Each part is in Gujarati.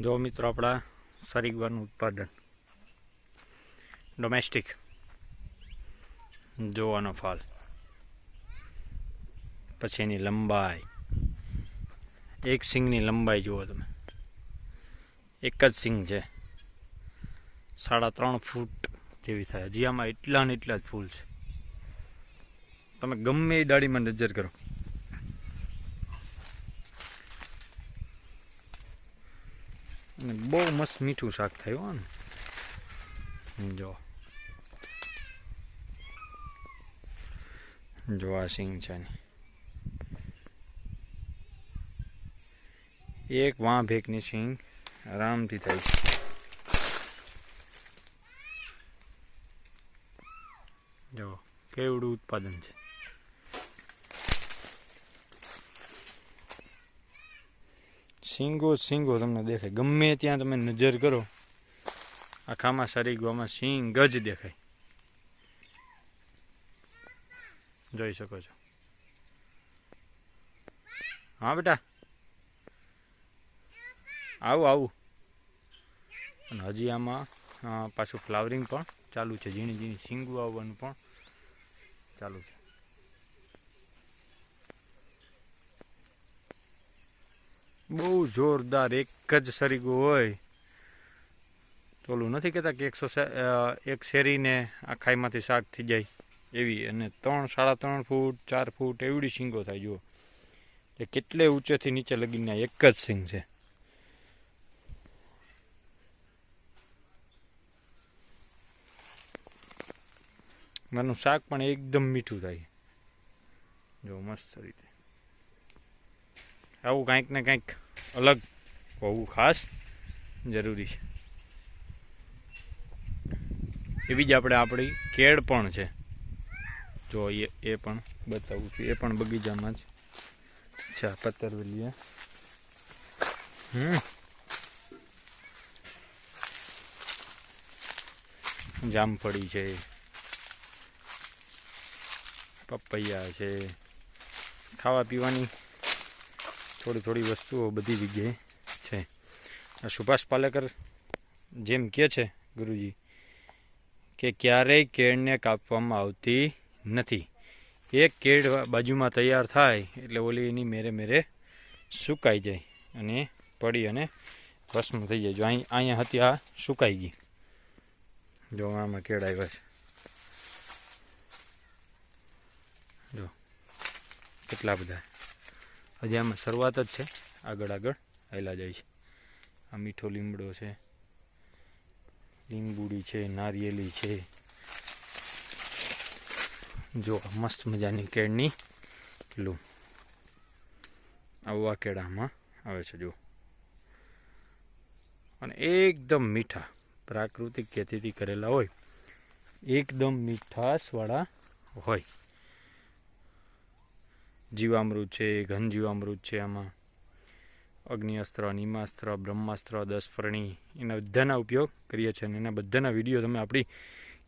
જો મિત્રો આપણા સરીગવાનું ઉત્પાદન ડોમેસ્ટિક જોવાનો ફાલ. પછી એની લંબાઈ. એક સિંગની લંબાઈ જુઓ તમે. એક જ સિંગ છે. સાડા ત્રણ ફૂટ જેવી થાય. હજી આમાં એટલા ને એટલા જ ફૂલ છે. તમે ગમે એ ડાળીમાં નજર કરો. બહુ મસ્ત મીઠું શાક થયું ને. જો. જો આ સિંગ છે. એક વાં ભેકની સિંગ આરામથી થાય છે જો, કેવડું ઉત્પાદન છે? સિંગો સિંગો તમને દેખાય. ગમે ત્યાં તમે નજર કરો, આખામાં સરીગવામાં સિંગ જ દેખાય. જોઈ શકો છો. હા, બેટા? આવું આવું. અને હજી આમાં પાછું ફ્લાવરિંગ પણ ચાલુ છે. ઝીણી ઝીણી સિંગું આવવાનું પણ ચાલુ છે. બહુ જોરદાર એક જ સરીગું હોય. તો ઓલું નથી કહેતા કે એકસો એક શેરીને આ ખાઈમાંથી શાક થઈ જાય એવી. અને ત્રણ, સાડા ત્રણ ફૂટ, ચાર ફૂટ એવડી શીંગો થાય, જુઓ. એ કેટલે ઊંચેથી નીચે લગીને એક જ સિંગ છે. મારું શાક પણ એકદમ મીઠું થાય. જો મસ્ત રીતે. આવું કાંઈક ને કાંઈક અલગ હોવું ખાસ જરૂરી છે. એવી જ આપણે આપણી કેળ પણ છે. જો એ એ પણ બતાવું છું. એ પણ બગીચામાં જ અચ્છા પત્તરવેલી હમ. જામફળી છે. પપૈયા છે. ખાવા પીવાની થોડી થોડી વસ્તુઓ બધી જગ્યાએ છે. સુભાષ પાલેકર જેમ કહે છે ગુરુજી કે ક્યારેય કેળને કાપવામાં આવતી નથી. એક કેળ બાજુમાં તૈયાર થાય એટલે ઓલી એની મેરે મેરે સુકાઈ જાય અને પડી અને ભસ્મ થઈ જાય. જો અહીં અહીંયા હતી આ સુકાઈ ગઈ. જો આમાં કેળ આવ્યા છે. જો કેટલા બધા. હજી આમાં શરૂઆત જ છે. આગળ આગળ આવેલા જાય છે. આ મીઠો લીમડો છે. લીંબુડી છે, નારિયેલી છે. જો મસ્ત મજાની કેળની લૂમ આવા કેળામાં આવે છે જો અને એકદમ મીઠા, પ્રાકૃતિક ખેતીથી કરેલા હોય. એકદમ મીઠાશવાળા હોય. જીવામૃત છે, ઘન જીવામૃત છે આમાં. અગ્નિઅસ્ત્ર, નિમાસ્ત્ર, બ્રહ્માસ્ત્ર દસફરણી એના બધાના ઉપયોગ કરીએ છીએ અને એના બધાના વીડિયો તમે આપણી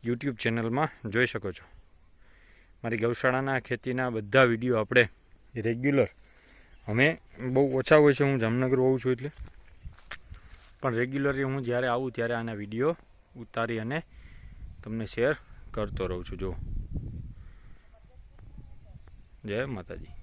યુટ્યુબ ચેનલમાં જોઈ શકો છો. મારી ગૌશાળાના, ખેતીના બધા વીડિયો આપણે રેગ્યુલર. અમે બહુ ઓછા હોય છે, હું જામનગર હોઉં છું એટલે. પણ રેગ્યુલરલી હું જ્યારે આવું ત્યારે આના વીડિયો ઉતારી અને તમને શેર કરતો રહું છું જો જય માતાજી.